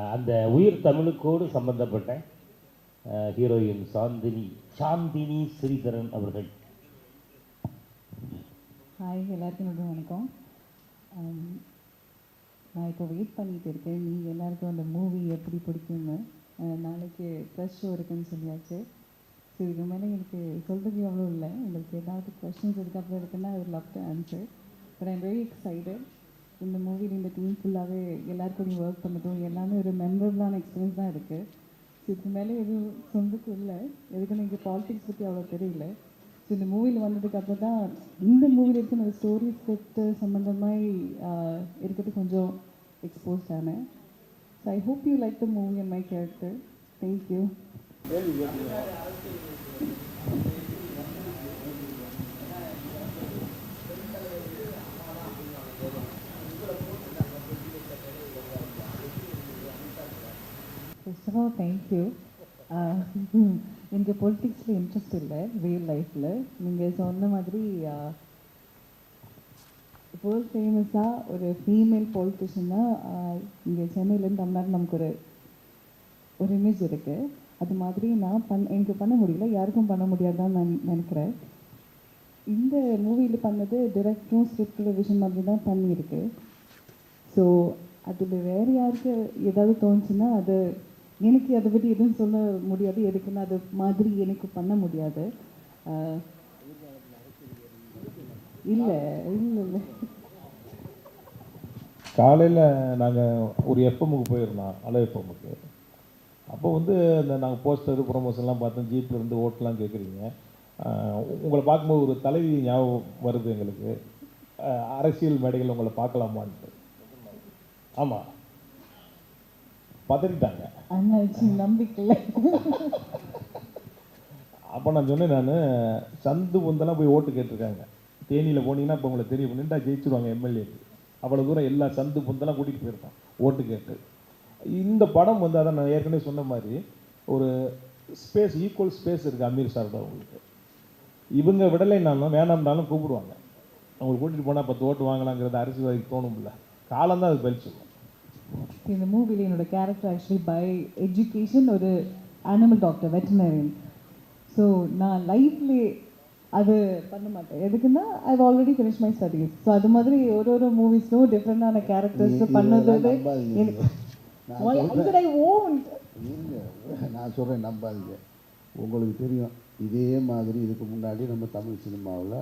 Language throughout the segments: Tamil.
அந்த உயிர் தமிழுக்கோடு சம்பந்தப்பட்ட ஹீரோயின் சாந்தினி சாந்தினி ஸ்ரீதரன் அவர்கள். ஹாய் எல்லாருக்கும் வணக்கம். நான் இப்போ வெயிட் பண்ணிட்டு இருக்கேன். நீங்கள் எல்லாருக்கும் அந்த மூவி எப்படி பிடிக்கும்னு. நாளைக்கு ப்ரெஷ் ஷோ இருக்குன்னு சொல்லியாச்சு. ஸோ இதுக்கு மேலே எனக்கு சொல்கிறதுக்கு எவ்வளோ இல்லை. உங்களுக்கு ஏதாவது கொஷின்ஸ் இதுக்கப்புறம் இருக்குன்னா I love to answer but I'm very excited இந்த மூவியில் இந்த டீம் ஃபுல்லாகவே எல்லாருக்கும் ஒர்க் பண்ணதும் எல்லாமே ஒரு மெமரபிளான எக்ஸ்பீரியன்ஸ் தான் இருக்குது ஸோ இதுக்கு மேலே எதுவும் சொந்தக்கு இல்லை எதுக்குன்னு எனக்கு பாலிடிக்ஸ் பற்றி அவ்வளோ தெரியல. ஸோ இந்த மூவியில் வந்ததுக்கு அப்புறம் தான் இந்த மூவியில் இருக்க அந்த ஸ்டோரி செட்டு சம்மந்தமாக இருக்கிறது கொஞ்சம் எக்ஸ்போஸ் ஆனேன். So I hope you like the movie and my character thank you first of all thank you எனக்கு பொலிட்டிக்ஸில் இன்ட்ரெஸ்ட் இல்லை ரியல் லைஃப்பில் நீங்கள் சொன்ன மாதிரி uh, வேர்ல்ட் ஃபேமஸாக ஒரு ஃபீமேல் பொலிட்டிஷன்னால் uh, இங்கே சென்னையிலேருந்து தமிழ்நாடு நமக்கு ஒரு ஒரு இமேஜ் இருக்குது அது மாதிரி நான் பண் எனக்கு பண்ண முடியல யாருக்கும் பண்ண முடியாதுதான் நான் நினைக்கிறேன். இந்த மூவியில் பண்ணது டிரெக்டரும் ஸ்கிரிப்டில் விஷயம் மாதிரி தான் பண்ணியிருக்கு. ஸோ அதில் வேறு யாருக்கு ஏதாவது தோணுச்சுன்னா அது எனக்கு அதை பற்றி எதுவும் சொல்ல முடியாது. எதுக்குன்னு அது மாதிரி எனக்கு பண்ண முடியாது. இல்லை இல்லை இல்லை. காலையில் நாங்கள் ஒரு எஃப்எம்முக்கு போயிருந்தோம் அலை எஃப்எம்முக்கு அப்போ வந்து இந்த நாங்கள் போஸ்டர் ப்ரொமோஷன்லாம் பார்த்தோம். ஜீப்பில் இருந்து ஓட்டெலாம் கேட்குறீங்க உங்களை பார்க்கும்போது ஒரு தலைவி ஞாபகம் வருது எங்களுக்கு. அரசியல் மேடைகள் உங்களை பார்க்கலாமான்ட்டு. ஆமாம் பதறிட்டாங்க. அண்ணாச்சி நம்பிக்கை. அப்போ நான் சொன்னேன் நான் சந்து பொந்தெல்லாம் போய் ஓட்டு கேட்டிருக்காங்க. தேனியில் போனீங்கன்னா இப்போ உங்களுக்கு தெரியும். நின்றா ஜெயிச்சிருவாங்க எம்எல்ஏக்கு அவ்வளோ தூரம் எல்லா சந்து பொந்தெல்லாம் கூட்டிகிட்டு போயிருக்கான் ஓட்டு கேட்டு. இந்த படம் வந்து அதான் நான் ஏற்கனவே சொன்ன மாதிரி ஒரு ஸ்பேஸ் ஈக்குவல் ஸ்பேஸ் இருக்குது அமீர் சார்ட அவங்களுக்கு. இவங்க விடலைன்னாலும் வேணாம்னாலும் கூப்பிடுவாங்க. அவங்களுக்கு கூட்டிகிட்டு போனால் பத்து ஓட்டு வாங்கலாங்கிறது அரசியல்வாதிக்கு தோணும்ல. காலம் தான் அது சொல்லும் இந்த மூவியில் என்னோட கேரக்டர் ஆக்சுவலி பை எஜுகேஷன் ஒரு அனிமல் டாக்டர் வெட்டினரியன் ஸோ நான் லைஃப்லே அது பண்ண மாட்டேன். எதுக்குன்னா I already finish my studies so அது மாதிரி ஒரு ஒரு மூவிஸ்லும் டிஃப்ரெண்டான கேரக்டர்ஸ் பண்ணது நான் சொல்கிறேன் நம்பாதீங்க. உங்களுக்கு தெரியும் இதே மாதிரி இதுக்கு முன்னாடி நம்ம தமிழ் சினிமாவில்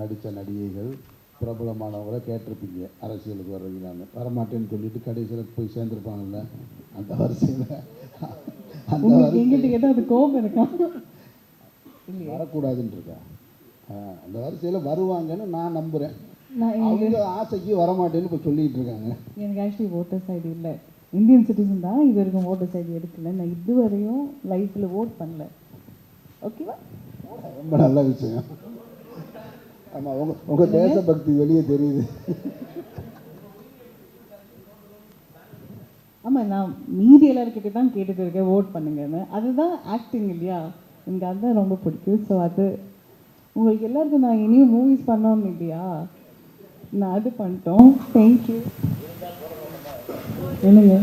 நடித்த நடிகைகள் பிரபலமானவங்களை கேட்டிருப்பீங்க. அரசியலுக்கு வர்றீங்களான்னு. வரமாட்டேன்னு சொல்லிட்டு கடைசியில் போய் சேர்ந்துருப்பாங்கல்ல? அந்த வரிசையில். அந்த எங்கிட்ட கேட்டால் அது கோபம் இருக்கா வரக்கூடாதுன்னு இருக்கா அந்த வரிசையில் வருவாங்கன்னு நான் நம்புகிறேன் நான் அவங்க ஆசைக்கு வரமாட்டேன்னு இப்போ சொல்லிட்டு இருக்காங்க எனக்கு ஆக்சுவலி ஓட்டர்ஸ் ஐடி இல்லை. இந்தியன் சிட்டிசன் தான் இது வரைக்கும் ஓட்டர்ஸ் ஐடி எடுக்கல. நான் இதுவரையும் லைஃப்பில் ஓட் பண்ணல. ஓகேவா ரொம்ப நல்ல விஷயம். ஆமாம் உங்கள் உங்கள் தேசபக்தி வெளியே தெரியுது. ஆமாம் நான் மீதி எல்லாருக்கிட்ட தான் கேட்டுட்டு இருக்கேன் ஓட் பண்ணுங்கன்னு. அதுதான் ஆக்டிங் இல்லையா? எனக்கு அதுதான் ரொம்ப பிடிக்கும். ஸோ அது உங்களுக்கு எல்லாருக்கும் நான் இனியும் மூவிஸ் பண்ணோம் இல்லையா? நான் அது பண்ணிட்டோம். தேங்க்யூ என்னங்க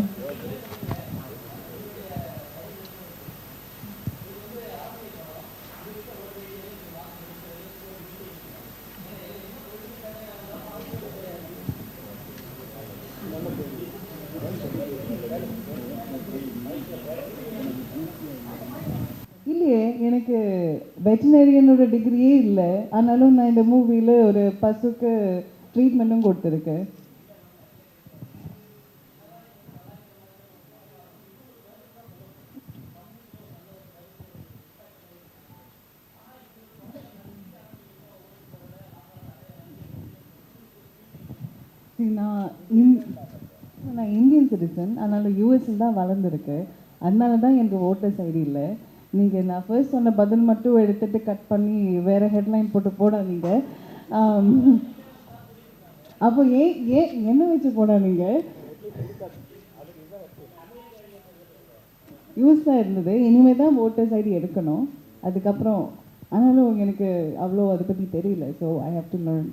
இல்லையே எனக்கு வெட்டினரியனோட டிகிரியே இல்லை. ஆனாலும் நான் இந்த மூவியில் ஒரு பசுக்கு ட்ரீட்மெண்ட்டும் கொடுத்துருக்கேன். நான் நான் இந்தியன் சிட்டிசன் அதனால் யூஎஸ்ல தான் வளர்ந்துருக்கு அதனால தான் எனக்கு ஓட்டர்ஸ் ஐடி இல்லை. நீங்கள் நான் ஃபர்ஸ்ட் சொன்ன பதில் மட்டும் எடுத்துட்டு கட் பண்ணி வேற ஹெட்லைன் போட்டு போடாதீங்க. அப்போ ஏன் ஏன் என்ன வச்சு போடாதீங்க? யூஸாக இருந்தது. இனிமேல் தான் ஓட்டர்ஸ் ஐடி எடுக்கணும். அதுக்கப்புறம் ஆனாலும் எனக்கு அவ்வளோ அதை பற்றி தெரியல. So I have to learn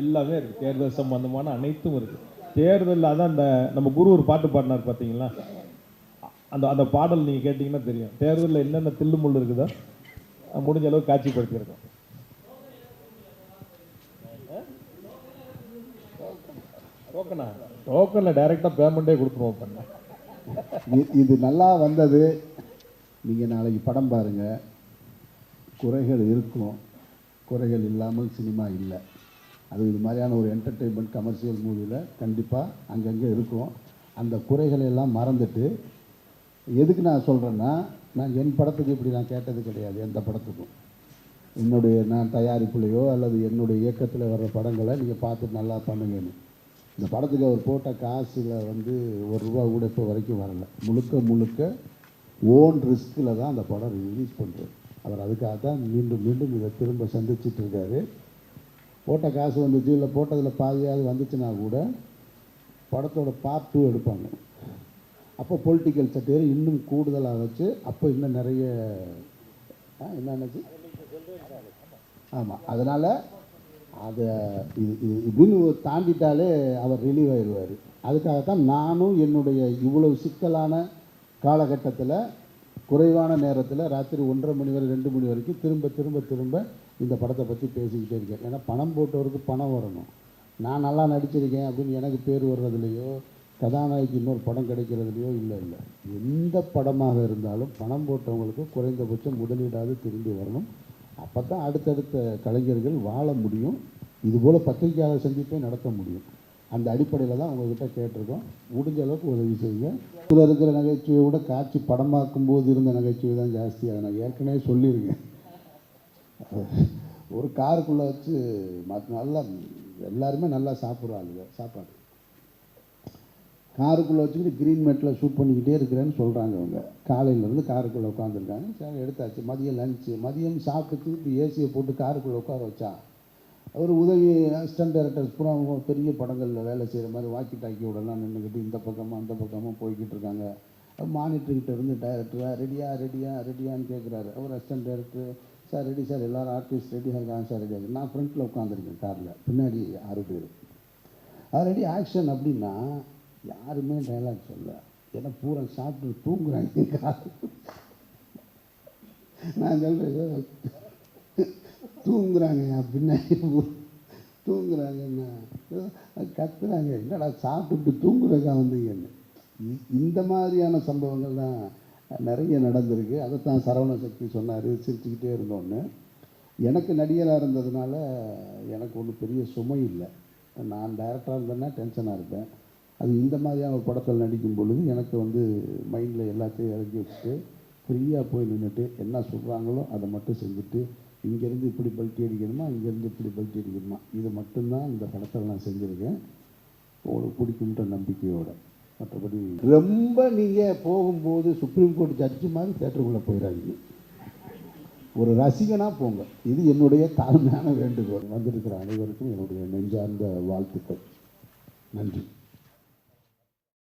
எல்லாமே இருக்குது தேர்தல் சம்பந்தமான அனைத்தும் இருக்குது தேர்தலில் அதான் அந்த நம்ம குரு ஒரு பாட்டு பாடினார் பார்த்தீங்களா அந்த அந்த பாடல் நீங்கள் கேட்டிங்கன்னா தெரியும். தேர்தலில் என்னென்ன தில்லு முள் இருக்குதோ முடிஞ்ச அளவுக்கு காட்சிப்படுத்தியிருக்கோம். டோக்கனா டோக்கனில் டைரெக்டாக பேமெண்ட்டே கொடுத்துருவோம் பண்ண இது நல்லா வந்தது. நீங்கள் நாளைக்கு படம் பாருங்கள் குறைகள் இருக்கும். குறைகள் இல்லாமல் சினிமா இல்லை. அது இது மாதிரியான ஒரு என்டர்டெயின்மெண்ட் கமர்ஷியல் மூவியில் கண்டிப்பாக அங்கங்கே இருக்கும். அந்த குறைகளை எல்லாம் மறந்துட்டு எதுக்கு நான் சொல்கிறேன்னா நான் என் படத்துக்கு இப்படி நான் கேட்டது கிடையாது எந்த படத்துக்கும். என்னுடைய நான் தயாரிப்புலையோ அல்லது என்னுடைய இயக்கத்தில் வர்ற படங்களை நீங்கள் பார்த்து நல்லா பண்ணுங்கன்னு. இந்த படத்துக்கு அவர் போட்ட காசில் வந்து ஒரு ரூபா கூட இப்போ வரைக்கும் வரல. முழுக்க முழுக்க ஓன் ரிஸ்கில் தான் அந்த படம் ரிலீஸ் பண்ணுறது அவர் அதுக்காக தான் மீண்டும் மீண்டும் இதை திரும்ப சந்திச்சிட்ருக்காரு போட்ட காசு வந்துச்சு இல்லை போட்டதில் பாதியாவது வந்துச்சுன்னா கூட படத்தோட பார்ட் டூ எடுப்பாங்க. அப்போ பொலிட்டிக்கல் சட்டையர் இன்னும் கூடுதலாக வச்சு அப்போ இன்னும் நிறைய என்னென்னச்சு ஆமாம் அதனால் அதை இது இது இதுன்னு தாண்டிட்டாலே அவர் ரிலீவ் ஆயிடுவார். அதுக்காகத்தான் நானும் என்னுடைய இவ்வளவு சிக்கலான காலகட்டத்தில் குறைவான நேரத்தில் ராத்திரி ஒன்றரை மணி வரை ரெண்டு மணி வரைக்கும் திரும்ப திரும்ப திரும்ப இந்த படத்தை பற்றி பேசிக்கிட்டே இருக்கேன். ஏன்னா பணம் போட்டவருக்கு பணம் வரணும். நான் நல்லா நடிச்சிருக்கேன் அப்படின்னு எனக்கு பேர் வர்றதுலையோ கதாநாயகி இன்னொரு படம் கிடைக்கிறதுலையோ இல்லை இல்லை. எந்த படமாக இருந்தாலும் பணம் போட்டவங்களுக்கு குறைந்தபட்சம் முதலீடாவது திரும்பி வரணும். அப்போ தான் அடுத்தடுத்த கலைஞர்கள் வாழ முடியும். இதுபோல் பத்திரிகையாளர் சந்திப்பை நடத்த முடியும். அந்த அடிப்படையில் தான் உங்ககிட்ட கேட்டிருக்கோம். முடிஞ்ச அளவுக்கு உதவி செய்யுங்க. இதில் இருக்கிற நகைச்சுவையை விட காட்சி படமாக்கும் போது இருந்த நகைச்சுவை தான் ஜாஸ்தியாக நான் ஏற்கனவே சொல்லியிருக்கேன். ஒரு காருக்குள்ளே வச்சு மற்ற நல்லா எல்லாருமே நல்லா சாப்பிட்றாங்க சாப்பாடு. காருக்குள்ளே வச்சுக்கிட்டு க்ரீன் மேட்டில் ஷூட் பண்ணிக்கிட்டே இருக்கிறேன்னு சொல்கிறாங்க அவங்க காலையிலேருந்து காருக்குள்ளே உட்காந்துருக்காங்க சரி எடுத்தாச்சு. மதியம் லஞ்சு மதியம் சாப்பிட்டு திருப்பி ஏசியை போட்டு காருக்குள்ளே உட்கார வச்சா அவர் உதவி அசிஸ்டன்ட் டைரக்டர்ஸ் பூரா அவங்க பெரிய படங்களில் வேலை செய்கிற மாதிரி வாக்கி டாக்கியோடலாம் நின்றுக்கிட்டு இந்த பக்கமாக அந்த பக்கமாக போய்கிட்டு இருக்காங்க மானிட்டர்கிட்ட இருந்து டைரக்டராக ரெடியா ரெடியா ரெடியான்னு கேட்குறாரு அவர் assistant director sir ready sir. எல்லாரும் ஆர்டிஸ்ட் ரெடியாக இருக்காங்க சார் ரெடியாக நான் ஃப்ரண்ட்டில் உட்காந்துருக்கேன் காரில் பின்னாடி ஆறு பேர். ஆல்ரெடி ஆக்ஷன் அப்படின்னா யாருமே டைலாக் சொல்ல ஏன்னா பூரா சாப்பிட்டு தூங்குறாங்க நான் சொல்கிறேன் தூங்குறாங்க பின்னாடி தூங்குறாங்கன்னா கத்துறாங்க. என்னடா சாப்பிட்டு தூங்குறக்கா வந்தீங்கன்னு இ- இந்த மாதிரியான சம்பவங்கள் தான் நிறைய நடந்திருக்கு. அதைத்தான் சரவண சக்தி சொன்னார் சிரிச்சுக்கிட்டே இருந்தோன்னு. எனக்கு நடிகராக இருந்ததுனால எனக்கு ஒன்றும் பெரிய சுமை இல்லை. நான் டைரக்டராக இருந்தேன்னா டென்ஷனாக இருப்பேன். அது இந்த மாதிரியான ஒரு படத்தில் நடிக்கும் பொழுது எனக்கு வந்து மைண்டில் எல்லாத்தையும் இறக்கி வச்சுட்டு ஃப்ரீயாக போய் நின்றுட்டு என்ன சொல்கிறாங்களோ அதை மட்டும் செஞ்சுட்டு இங்கேருந்து இப்படி பல்ட்டி அடிக்கணுமா? இங்கேருந்து இப்படி பல்ட்டி அடிக்கணுமா? இது மட்டும்தான் இந்த படத்தில் நான் செஞ்சுருக்கேன். உங்களுக்கு பிடிக்குன்ற நம்பிக்கையோடு. மற்றபடி ரொம்ப நீங்கள் போகும்போது சுப்ரீம் கோர்ட் ஜட்ஜு மாதிரி தேட்டருக்குள்ளே போயிடாதீங்க ஒரு ரசிகனாக போங்க. இது என்னுடைய தாழ்மையான வேண்டுகோள். வந்திருக்கிற அனைவருக்கும் என்னுடைய நெஞ்சார்ந்த வாழ்த்துக்கள். நன்றி.